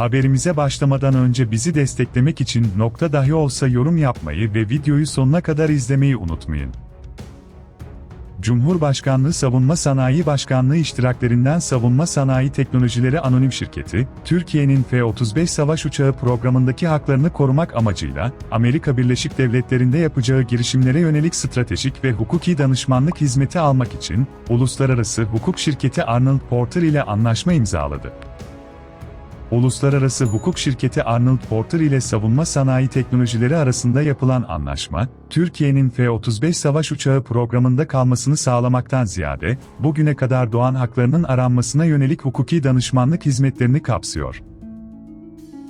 Haberimize başlamadan önce bizi desteklemek için nokta dahi olsa yorum yapmayı ve videoyu sonuna kadar izlemeyi unutmayın. Cumhurbaşkanlığı Savunma Sanayi Başkanlığı iştiraklerinden Savunma Sanayi Teknolojileri Anonim Şirketi, Türkiye'nin F-35 savaş uçağı programındaki haklarını korumak amacıyla, Amerika Birleşik Devletleri'nde yapacağı girişimlere yönelik stratejik ve hukuki danışmanlık hizmeti almak için, uluslararası hukuk şirketi Arnold Porter ile anlaşma imzaladı. Uluslararası hukuk şirketi Arnold Porter ile savunma sanayi teknolojileri arasında yapılan anlaşma, Türkiye'nin F-35 savaş uçağı programında kalmasını sağlamaktan ziyade, bugüne kadar doğan haklarının aranmasına yönelik hukuki danışmanlık hizmetlerini kapsıyor.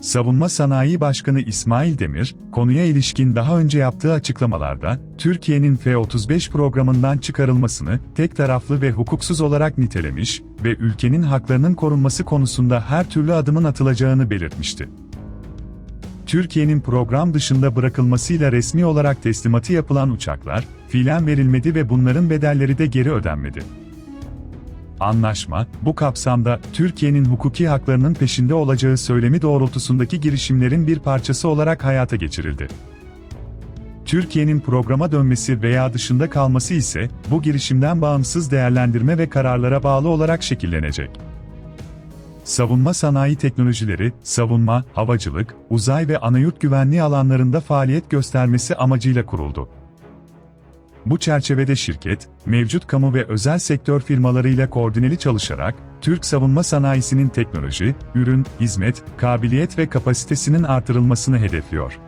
Savunma Sanayi Başkanı İsmail Demir, konuya ilişkin daha önce yaptığı açıklamalarda, Türkiye'nin F-35 programından çıkarılmasını tek taraflı ve hukuksuz olarak nitelemiş ve ülkenin haklarının korunması konusunda her türlü adımın atılacağını belirtmişti. Türkiye'nin program dışında bırakılmasıyla resmi olarak teslimatı yapılan uçaklar, fiilen verilmedi ve bunların bedelleri de geri ödenmedi. Anlaşma, bu kapsamda Türkiye'nin hukuki haklarının peşinde olacağı söylemi doğrultusundaki girişimlerin bir parçası olarak hayata geçirildi. Türkiye'nin programa dönmesi veya dışında kalması ise bu girişimden bağımsız değerlendirme ve kararlara bağlı olarak şekillenecek. Savunma sanayi teknolojileri, savunma, havacılık, uzay ve anayurt güvenliği alanlarında faaliyet göstermesi amacıyla kuruldu. Bu çerçevede şirket, mevcut kamu ve özel sektör firmalarıyla koordineli çalışarak, Türk savunma sanayisinin teknoloji, ürün, hizmet, kabiliyet ve kapasitesinin artırılmasını hedefliyor.